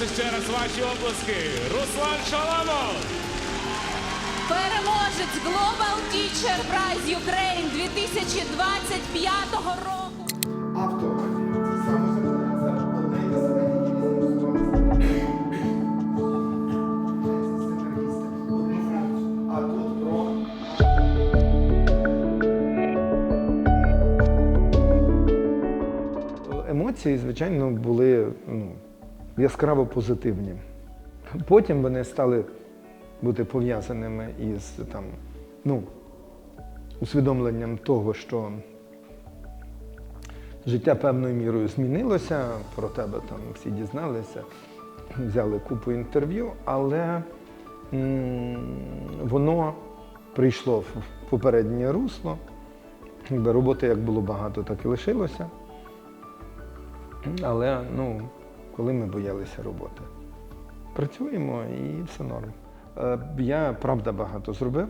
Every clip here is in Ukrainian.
Раз ще раз ваші оплески. Руслан Шаламов. Переможець Global Teacher Prize Ukraine 2025 року. Емоції, звичайно, були ну, яскраво позитивні. Потім вони стали бути пов'язаними із там, ну, усвідомленням того, що життя певною мірою змінилося, про тебе там всі дізналися, взяли купу інтерв'ю, але воно прийшло в попереднє русло. Роботи як було багато, так і лишилося. Але ну, коли ми боялися роботи, працюємо і все норм. Е, Я правда багато зробив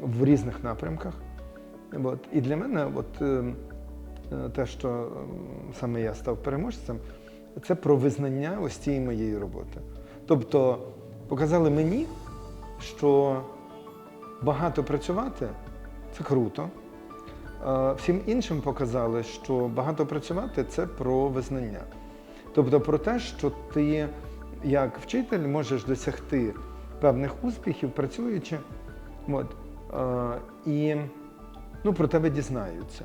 в різних напрямках. От. І для мене, от, е, е, те, що саме я став переможцем, це про визнання ось цієї моєї роботи. Тобто показали мені, що багато працювати це круто. Всім іншим показали, що багато працювати це про визнання. Тобто про те, що ти як вчитель можеш досягти певних успіхів, працюючи. От. Е, І ну, про тебе дізнаються.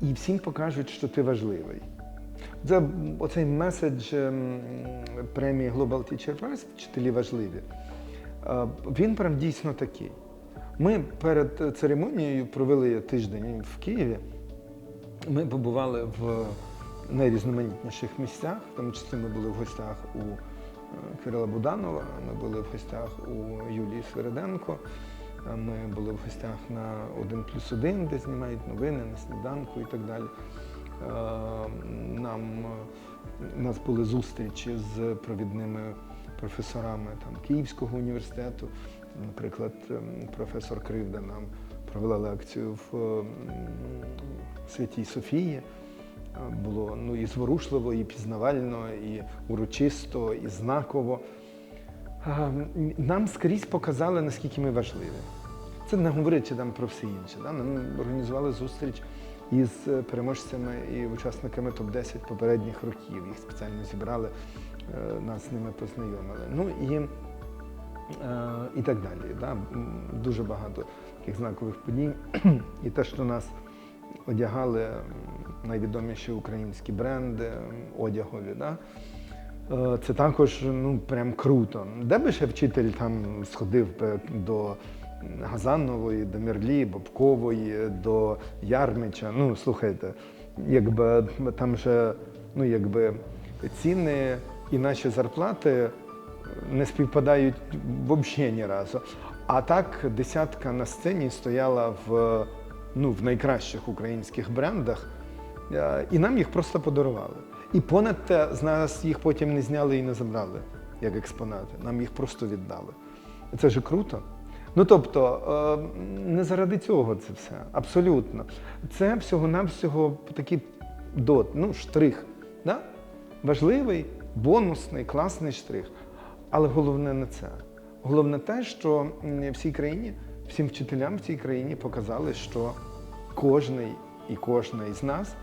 І всім покажуть, що ти важливий. Це оцей меседж ем, премії Global Teacher Prize вчителі важливі. Е, Він прям дійсно такий. Ми перед церемонією провели тиждень в Києві. Ми побували в найрізноманітніших місцях. В тому числі ми були в гостях у е, Кирила Буданова, ми були в гостях у Юлії Свириденко, е, ми були в гостях на 1 плюс 1, де знімають новини на сніданку і так далі. Е, Нам, у нас були зустрічі з провідними професорами там, Київського університету. Наприклад, ем, професор Кривда нам провела лекцію в ем, Святій Софії. Було ну, і зворушливо, і пізнавально, і урочисто, і знаково. Нам скрізь показали, наскільки ми важливі. Це не говорячи там про все інше. Да? Нам організували зустріч із е, переможцями і учасниками топ-10 попередніх років. Їх спеціально зібрали, е, нас з ними познайомили. Ну і, е, і так далі. Да? Дуже багато таких знакових подій. І те, що нас одягали найвідоміші українські бренди одягові. Да? Е, Це також ну, прям круто. Де би ще вчитель там сходив до Газанової, до Мерлі, Бобкової, до Ярмича. Ну, слухайте, якби там же ну, якби, ціни і наші зарплати не співпадають взагалі ні разу. А так десятка на сцені стояла в, ну, в найкращих українських брендах, е, і нам їх просто подарували. І понад те, з нас їх потім не зняли і не забрали як експонати. Нам їх просто віддали. Це ж круто. Ну тобто, е, не заради цього це все. Абсолютно. Це всього-навсього такий дот, ну, штрих. Да? Важливий, бонусний, класний штрих. Але головне не це. Головне те, що всій країні, всім вчителям в цій країні показали, що кожний і кожна із нас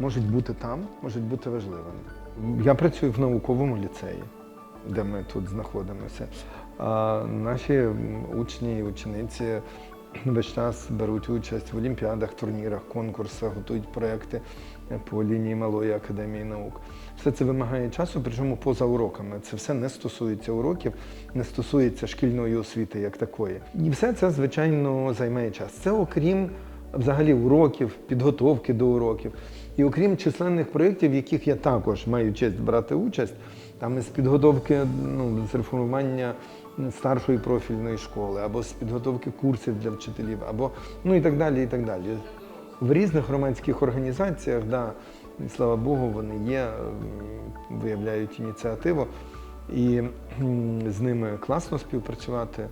можуть бути там, можуть бути важливими. Я працюю в науковому ліцеї, де ми тут знаходимося. А наші учні і учениці весь час беруть участь в олімпіадах, турнірах, конкурсах, готують проекти по лінії Малої академії наук. Все це вимагає часу, причому поза уроками. Це все не стосується уроків, не стосується шкільної освіти як такої. І все це, звичайно, займає час. Це окрім взагалі уроків, підготовки до уроків. І окрім численних проєктів, в яких я також маю честь брати участь, там із підготовки ну, з реформування старшої профільної школи, або з підготовки курсів для вчителів, або ну і так далі. і так далі. В різних громадських організаціях, да, слава Богу, вони є, виявляють ініціативу, і з ними класно співпрацювати.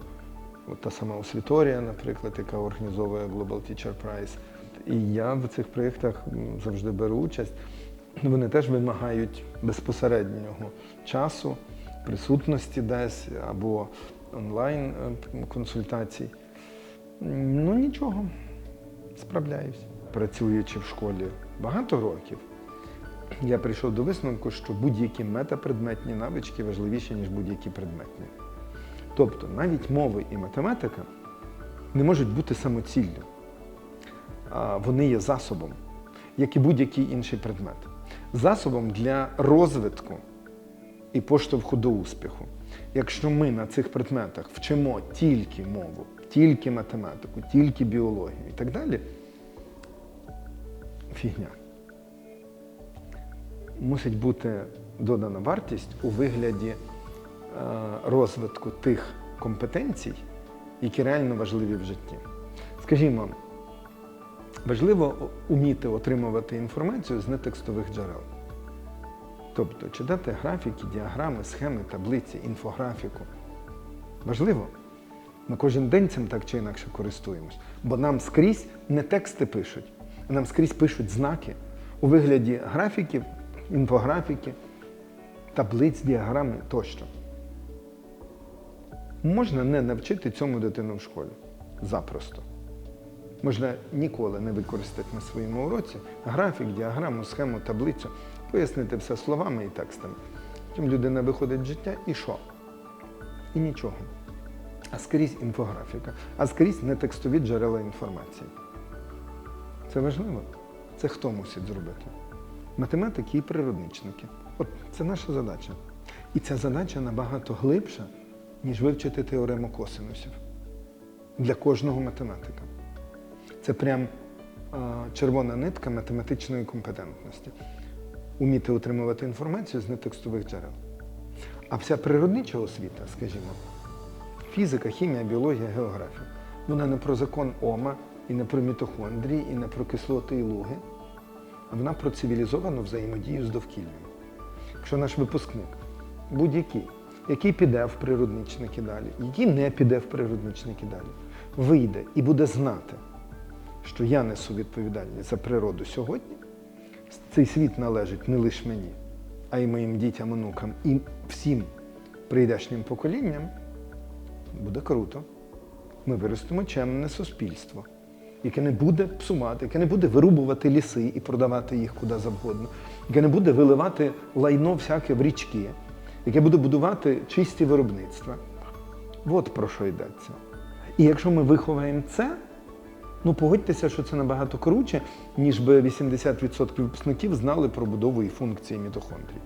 От та сама Освіторія, наприклад, яка організовує Global Teacher Prize. І я в цих проєктах завжди беру участь. вони теж вимагають безпосереднього часу, присутності десь або онлайн е. Ну нічого, справляюсь. Працюючи в школі багато років, я прийшов до висновку, що будь-які метапредметні навички важливіші, ніж будь-які предметні. Тобто навіть мови і математика не можуть бути самоціллю. А Вони є засобом, як і будь-який інший предмет. Засобом для розвитку і поштовху до успіху. Якщо ми на цих предметах вчимо тільки мову, тільки математику, тільки біологію і так далі, фігня. Мусить бути додана вартість у вигляді розвитку тих компетенцій, які реально важливі в житті. Скажімо, важливо уміти отримувати інформацію з нетекстових джерел. Тобто читати графіки, діаграми, схеми, таблиці, інфографіку. Важливо. Ми кожен день цим так чи інакше користуємось, бо нам скрізь не тексти пишуть, а нам скрізь пишуть знаки у вигляді графіків, інфографіки, таблиць, діаграми тощо. Можна не навчити цьому дитину в школі. Запросто. Можна ніколи не використати на своєму уроці графік, діаграму, схему, таблицю, пояснити все словами і текстами. Потім людина виходить в життя і що? І нічого. А скрізь інфографіка, а скрізь нетекстові джерела інформації. Це важливо. Це хто мусить зробити? Математики і природничники. От це наша задача. І ця задача набагато глибша, ніж вивчити теорему косинусів для кожного математика. Це прям червона нитка математичної компетентності. Уміти отримувати інформацію з нетекстових джерел. А вся природнича освіта, скажімо, фізика, хімія, біологія, географія, вона не про закон Ома, і не про мітохондрії, і не про кислоти і луги, а вона про цивілізовану взаємодію з довкіллям. Якщо наш випускник, будь-який, який піде в природничники далі, який не піде в природничники далі, вийде і буде знати, що я несу відповідальність за природу сьогодні, цей світ належить не лише мені, а й моїм дітям, онукам і всім прийдешнім поколінням, буде круто. Ми виростимо чемне суспільство, яке не буде псувати, яке не буде вирубувати ліси і продавати їх куди завгодно, яке не буде виливати лайно всяке в річки, яке буде будувати чисті виробництва. От про що йдеться. І якщо ми виховаємо це, ну погодьтеся, що це набагато круче, ніж би 80% випускників знали про будову і функції мітохондрій.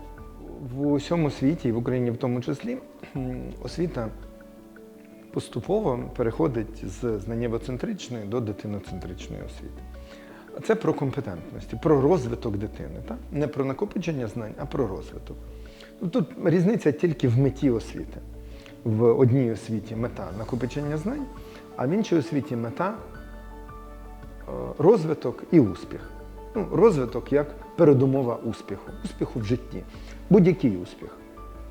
В усьому світі, і в Україні в тому числі, освіта поступово переходить з знаннєвоцентричної до дитиноцентричної освіти. Це про компетентності, про розвиток дитини. Так? Не про накопичення знань, а про розвиток. Тут різниця тільки в меті освіти. В одній освіті мета накопичення знань, а в іншій освіті мета е, розвиток і успіх. Ну, розвиток як передумова успіху, успіху в житті. Будь-який успіх.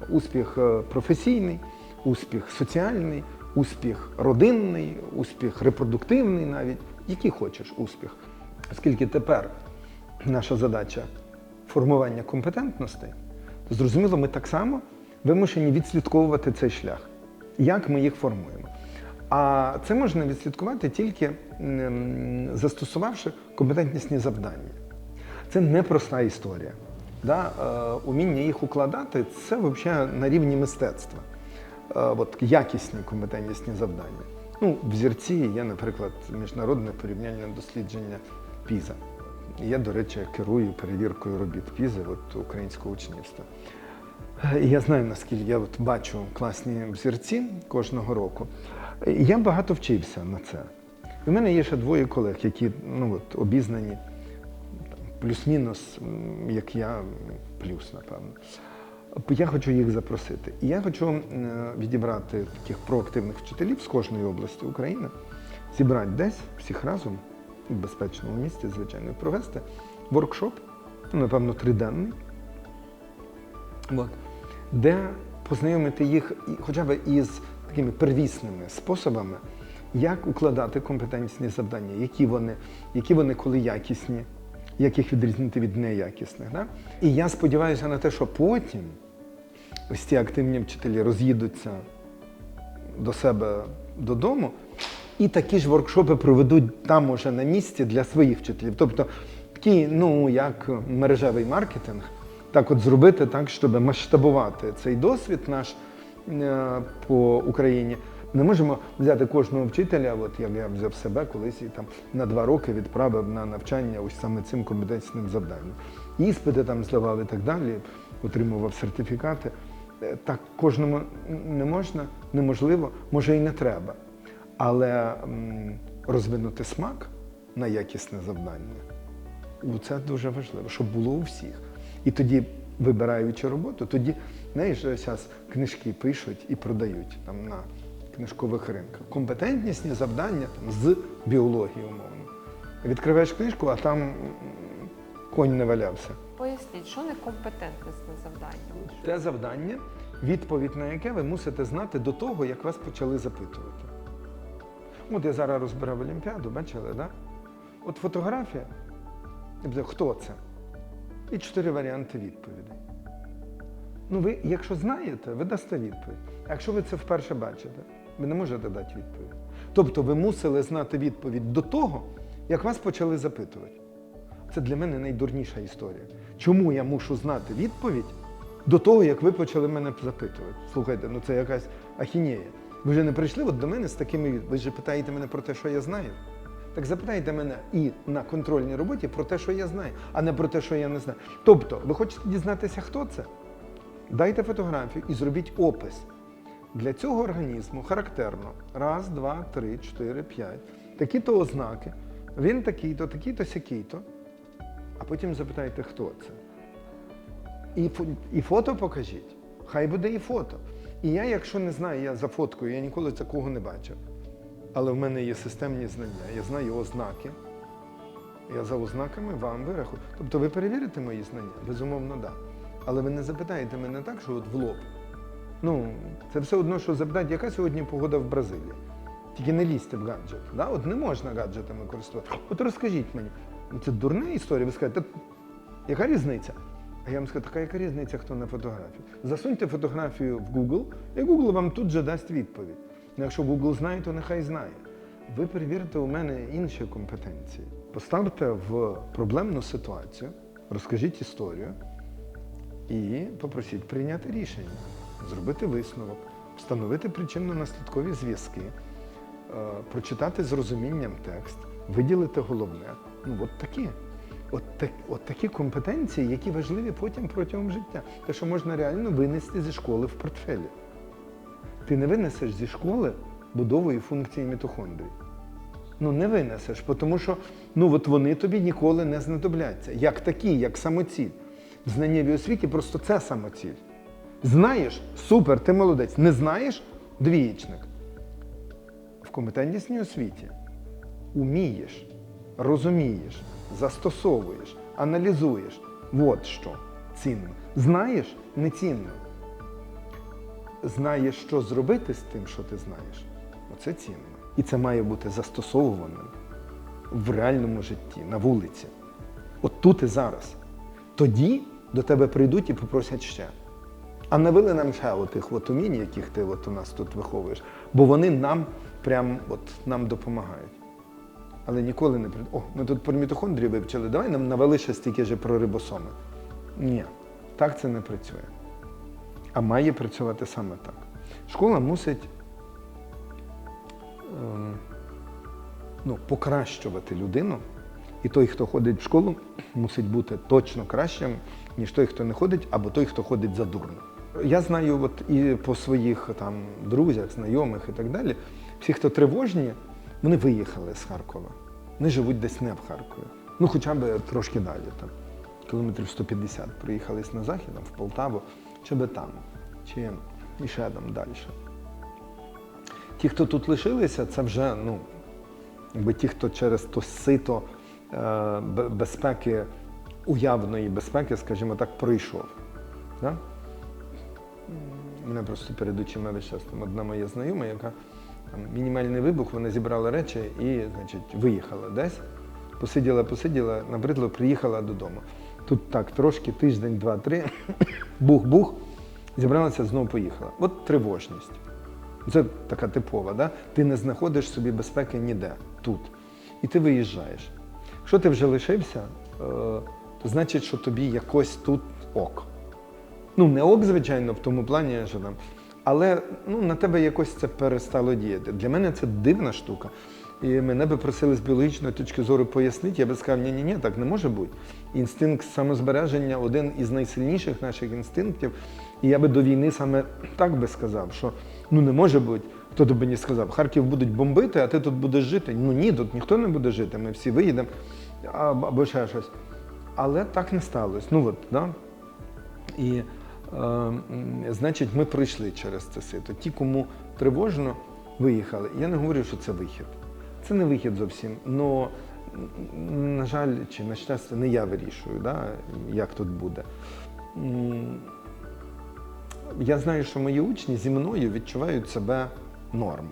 Успіх е, професійний, успіх соціальний, успіх родинний, успіх репродуктивний навіть, який хочеш успіх. Оскільки тепер наша задача формування компетентностей, зрозуміло, ми так само вимушені відслідковувати цей шлях, як ми їх формуємо. А це можна відслідкувати тільки застосувавши компетентнісні завдання. Це непроста історія. Да? Е, уміння їх укладати це взагалі на рівні мистецтва. Е, от, якісні компетентнісні завдання. Ну, в зірці є, наприклад, міжнародне порівняльне дослідження ПІЗа. Я, до речі, керую перевіркою робіт ПІЗа от, українського учнівства. Я знаю, наскільки я от бачу класні взірці кожного року. Я багато вчився на це. В мене є ще двоє колег, які ну, от, обізнані плюс-мінус, як я, плюс, напевно. Я хочу їх запросити. І я хочу відібрати таких проактивних вчителів з кожної області України, зібрати десь всіх разом в безпечному місці, звичайно, провести воркшоп, напевно, триденний, де познайомити їх хоча б із такими первісними способами, як укладати компетентні завдання, які вони, які вони коли якісні, як їх відрізнити від неякісних. Да? І я сподіваюся на те, що потім ось ці активні вчителі роз'їдуться до себе додому, і такі ж воркшопи проведуть там уже на місці для своїх вчителів. Тобто такий, ну як мережевий маркетинг, так от зробити так, щоб масштабувати цей досвід наш е, по Україні. Не можемо взяти кожного вчителя, от як я взяв себе колись і там на два роки відправив на навчання ось саме цим компетенційним завданням. Іспити там здавав і так далі, отримував сертифікати. Е, Так кожному не можна, неможливо, може і не треба. Але розвинути смак на якісне завдання ну, це дуже важливо, щоб було у всіх. І тоді, вибираючи роботу, тоді, знаєш, зараз книжки пишуть і продають там на книжкових ринках. Компетентнісні завдання там, з біології, умовно. Відкриваєш книжку, а там конь не валявся. Поясніть, що некомпетентне завдання? Те завдання, відповідь на яке ви мусите знати до того, як вас почали запитувати. От я зараз розбирав Олімпіаду, бачили, да? От фотографія, хто це? І чотири варіанти відповідей. Ну, ви, якщо знаєте, ви дасте відповідь. А якщо ви це вперше бачите, ви не можете дати відповідь. Тобто ви мусили знати відповідь до того, як вас почали запитувати. Це для мене найдурніша історія. Чому я мушу знати відповідь до того, як ви почали мене запитувати? Слухайте, ну це якась ахінея. Ви вже не прийшли от до мене з такими Ви ж питаєте мене про те, що я знаю. Так запитайте мене і на контрольній роботі про те, що я знаю, а не про те, що я не знаю. Тобто, ви хочете дізнатися, хто це? Дайте фотографію і зробіть опис. Для цього організму характерно раз, два, три, чотири, п'ять. Такі-то ознаки. Він такий-то, такий-то, сякий-то. А потім запитайте, хто це. І, і фото покажіть. Хай буде і фото. І я, якщо не знаю, я за фоткою, я ніколи такого не бачив. Але в мене є системні знання, я знаю ознаки. Я за ознаками вам вирахую. Тобто ви перевірите мої знання? Безумовно, так. Да. Але ви не запитаєте мене так, що от в лоб. Ну, це все одно, що запитати, яка сьогодні погода в Бразилії. Тільки не лізьте в гаджет. Да? От не можна гаджетами користуватися. От розкажіть мені, ну, це дурна історія, ви скажете, яка різниця? А я вам скажу, така яка різниця, хто на фотографії? Засуньте фотографію в Google, і Google вам тут же дасть відповідь. Ну, якщо Google знає, то нехай знає. Ви перевірите у мене інші компетенції. Поставте в проблемну ситуацію, розкажіть історію і попросіть прийняти рішення, зробити висновок, встановити причинно-наслідкові зв'язки, е, прочитати з розумінням текст, виділити головне. Ну, от такі. От, так, от такі компетенції, які важливі потім протягом життя. Те, що можна реально винести зі школи в портфелі. Ти не винесеш зі школи будову функції мітохондрій. Ну, не винесеш, тому що ну, от вони тобі ніколи не знадобляться. Як такі, як самоціль. В знаннєвій освіті просто це самоціль. Знаєш, супер, ти молодець. Не знаєш двієчник. В компетентнісній освіті умієш, розумієш, застосовуєш, аналізуєш. От що цінно. Знаєш нецінно. Знаєш, що зробити з тим, що ти знаєш. Оце цінно. І це має бути застосовуваним в реальному житті, на вулиці. От тут і зараз. Тоді до тебе прийдуть і попросять ще. А навели нам ще отих от яких ти от у нас тут виховуєш, бо вони нам прям от нам допомагають. Але ніколи не прийдуть. О, ми тут про мітохондрії вивчили, давай нам навели ще стільки ж про рибосоми. Ні, так це не працює. А має працювати саме так. Школа мусить ем, ну, покращувати людину, і той, хто ходить в школу, мусить бути точно кращим, ніж той, хто не ходить, або той, хто ходить задурно. Я знаю от і по своїх там друзях, знайомих і так далі, всі, хто тривожні, вони виїхали з Харкова. Вони живуть десь не в Харкові. Ну, хоча б трошки далі, там, кілометрів 150 приїхали на захід, там, в Полтаву, чи би там, чи і ще там далі. Ті, хто тут лишилися, це вже ну, якби ті, хто через то сито е, безпеки, уявної безпеки, скажімо так, пройшов. Да? Мене просто перед очима весь час там одна моя знайома, яка мінімальний вибух, вони зібрали речі і значить, виїхала десь посиділа, посиділа, набридло, приїхала додому. Тут так, трошки, тиждень, два-три, бух-бух, зібралася, знову поїхала. От тривожність. Це така типова, да? ти не знаходиш собі безпеки ніде тут. І ти виїжджаєш. Якщо ти вже лишився, е, то значить, що тобі якось тут ок. Ну, не ок, звичайно, в тому плані, що там. Але ну, на тебе якось це перестало діяти. Для мене це дивна штука. І мене би просили з біологічної точки зору пояснити, я би сказав, ні, ні, ні, так не може бути. Інстинкт самозбереження один із найсильніших наших інстинктів. І я би до війни саме так би сказав, що ну не може бути. Хто б мені сказав, Харків будуть бомбити, а ти тут будеш жити. Ну ні, тут ніхто не буде жити, ми всі виїдемо або ще щось. Але так не сталося. Ну от, да? І значить, ми пройшли через це сито. Ті, кому тривожно, виїхали. Я не говорю, що це вихід. Це не вихід зовсім. Но, на жаль, чи на щастя, не я вирішую, да, як тут буде. Я знаю, що мої учні зі мною відчувають себе норм.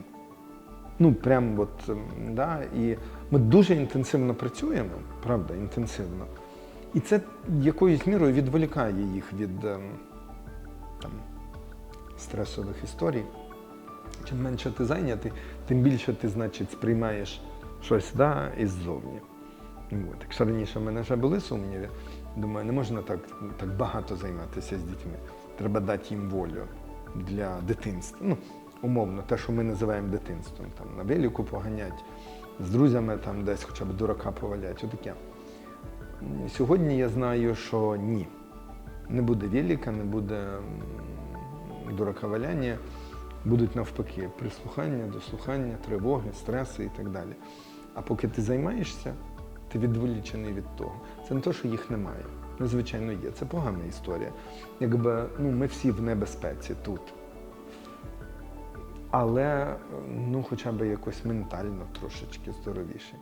Ну, прям от, да, і ми дуже інтенсивно працюємо, правда, інтенсивно. І це якоюсь мірою відволікає їх від ем, там, стресових історій. Чим менше ти зайнятий, тим більше ти, значить, сприймаєш щось да, іззовні. От. Якщо раніше в мене вже були сумніви, думаю, не можна так, так багато займатися з дітьми. Треба дати їм волю для дитинства. Ну, умовно, те, що ми називаємо дитинством. Там, на велику поганять, з друзями там десь хоча б дурака повалять. Отаке. Сьогодні я знаю, що ні. Не буде велика, не буде м, дурака валяння. Будуть навпаки прислухання, дослухання, тривоги, стреси і так далі. А поки ти займаєшся, ти відволічений від того. Це не те, що їх немає. Ну, звичайно, є. Це погана історія. Якби ну, ми всі в небезпеці тут. Але ну, хоча б якось ментально трошечки здоровіші.